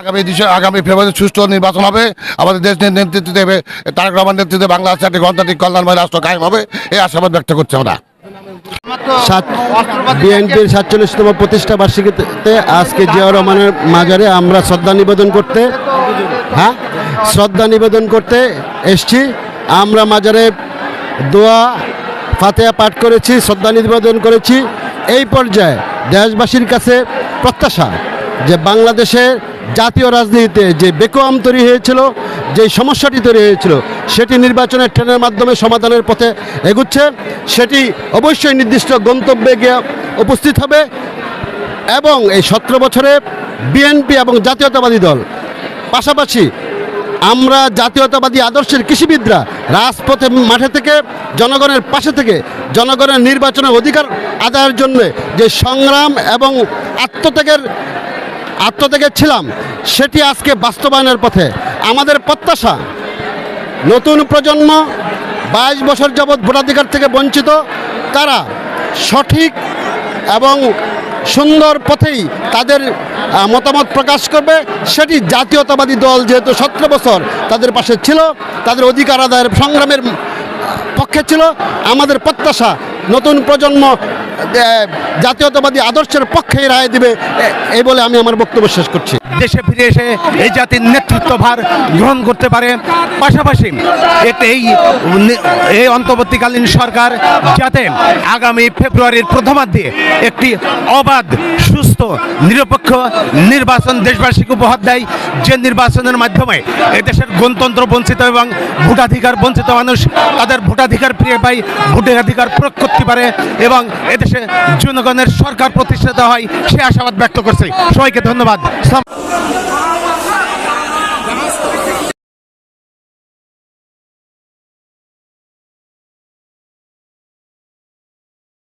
আগামী আগামী ফেব্রুয়ারি সুষ্ঠু নির্বাচন হবে। আমাদের দেশ নেতৃত্ব দেবে, তারেক রহমান নেতৃত্বে বাংলাদেশে একটি গণতান্ত্রিক কল্যাণময় রাষ্ট্র কায়েম হবে, এই আশাবাদ ব্যক্ত করছে আমরা। বিএনপির সাতচল্লিশতম প্রতিষ্ঠা বার্ষিকীতে আজকে জিয়াউর রহমানের মাজারে আমরা শ্রদ্ধা নিবেদন করতে হ্যাঁ? শ্রদ্ধা নিবেদন করতে এসছি। আমরা মাজারে দোয়া ফাতেয়া পাঠ করেছি, শ্রদ্ধা নিবেদন করেছি। এই পর্যায়ে দেশবাসীর কাছে প্রত্যাশা যে বাংলাদেশের জাতীয় রাজনীতিতে যে বেকোয়াম তৈরি হয়েছিল, যে সমস্যাটি তৈরি হয়েছিল, সেটি নির্বাচনের ট্রেনের মাধ্যমে সমাধানের পথে এগুচ্ছে। সেটি অবশ্যই নির্দিষ্ট গন্তব্যে গিয়ে উপস্থিত হবে এবং এই সতেরো বছরে বিএনপি এবং জাতীয়তাবাদী দল, পাশাপাশি আমরা জাতীয়তাবাদী আদর্শের কৃষিবিদরা রাজপথে মাঠে থেকে, জনগণের পাশে থেকে, জনগণের নির্বাচনের অধিকার আদায়ের জন্য যে সংগ্রাম এবং আত্মত্যাগের আত্মত্যাগের ছিলাম, সেটি আজকে বাস্তবায়নের পথে। আমাদের প্রত্যাশা, নতুন প্রজন্ম, বাইশ বছর যাবৎ ভোটাধিকার থেকে বঞ্চিত, তারা সঠিক এবং সুন্দর পথেই তাদের মতামত প্রকাশ করবে। সেটি জাতীয়তাবাদী দল যেহেতু সতেরো বছর তাদের পাশে ছিল, তাদের অধিকার আদায়ের সংগ্রামের পক্ষে ছিল। আমাদের প্রত্যাশা, নতুন প্রজন্ম জাতীয়তাবাদী আদর্শের পক্ষেই রায় দিবে। এই বলে আমি আমার বক্তব্য শেষ করছি। দেশে ফিরে এসে এই জাতির নেতৃত্বভার গ্রহণ করতে পারে। পাশাপাশি এই এই অন্তর্বর্তীকালীন সরকার যাতে আগামী ফেব্রুয়ারির প্রথমার্ধে একটি অবাধ নিরপেক্ষ নির্বাচন দেশবাসীকে উপহার দেয় যে নির্বাচনের মাধ্যমে এদেশের গণতন্ত্র বঞ্চিত এবং ভোটাধিকার বঞ্চিত মানুষ তাদের ভোটাধিকার ফিরে পায় ভোটাধিকার প্রয়োগ করতে পারে এবং এদেশে জনগণের সরকার প্রতিষ্ঠিত হয় সে আশাবাদ ব্যক্ত করছে সবাইকে ধন্যবাদ।